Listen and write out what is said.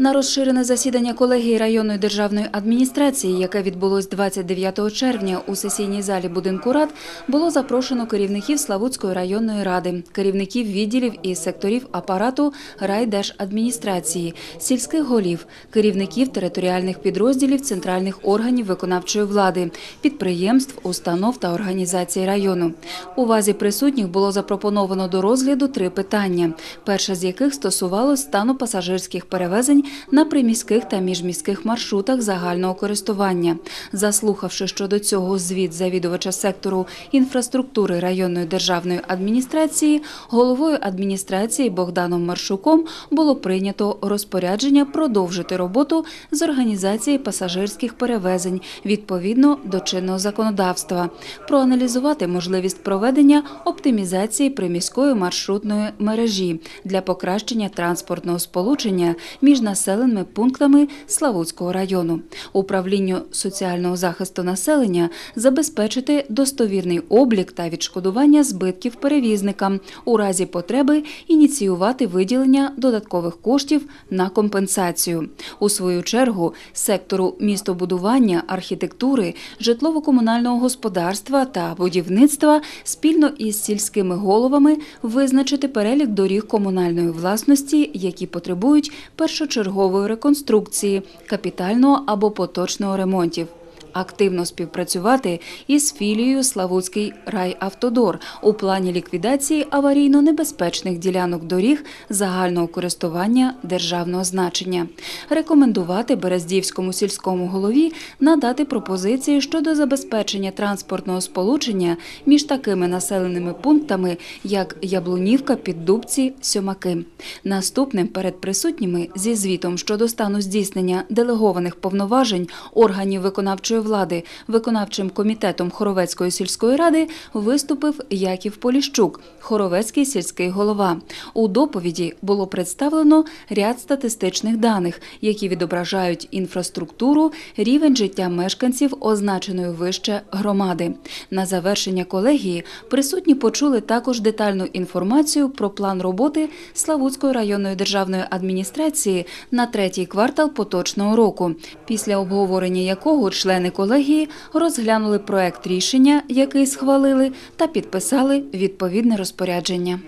На розширене засідання колегії районної державної адміністрації, яке відбулось 29 червня у сесійній залі будинку рад, було запрошено керівників Славутської районної ради, керівників відділів і секторів апарату райдержадміністрації, сільських голів, керівників територіальних підрозділів центральних органів виконавчої влади, підприємств, установ та організацій району. Увазі присутніх було запропоновано до розгляду три питання. Перше з яких стосувалось стану пасажирських перевезень на приміських та міжміських маршрутах загального користування. Заслухавши щодо цього звіт завідувача сектору інфраструктури районної державної адміністрації, головою адміністрації Богданом Маршуком було прийнято розпорядження продовжити роботу з організації пасажирських перевезень відповідно до чинного законодавства, проаналізувати можливість проведення оптимізації приміської маршрутної мережі для покращення транспортного сполучення між населеними пунктами Славутського району, управлінню соціального захисту населення забезпечити достовірний облік та відшкодування збитків перевізникам у разі потреби ініціювати виділення додаткових коштів на компенсацію. У свою чергу сектору містобудування, архітектури, житлово-комунального господарства та будівництва спільно із сільськими головами визначити перелік доріг комунальної власності, які потребують першочергової реконструкції, капітального або поточного ремонтів. Активно співпрацювати із філією Славутський райавтодор у плані ліквідації аварійно-небезпечних ділянок доріг загального користування державного значення, рекомендувати Берездівському сільському голові надати пропозиції щодо забезпечення транспортного сполучення між такими населеними пунктами, як Яблунівка, Піддубці, Сьомаки. Наступним перед присутніми зі звітом щодо стану здійснення делегованих повноважень органів виконавчої влади виконавчим комітетом Хоровецької сільської ради виступив Яків Поліщук, Хоровецький сільський голова. У доповіді було представлено ряд статистичних даних, які відображають інфраструктуру, рівень життя мешканців означеної вище громади. На завершення колегії присутні почули також детальну інформацію про план роботи Славутської районної державної адміністрації на третій квартал поточного року, після обговорення якого члени колегії розглянули проект рішення, який схвалили, та підписали відповідне розпорядження.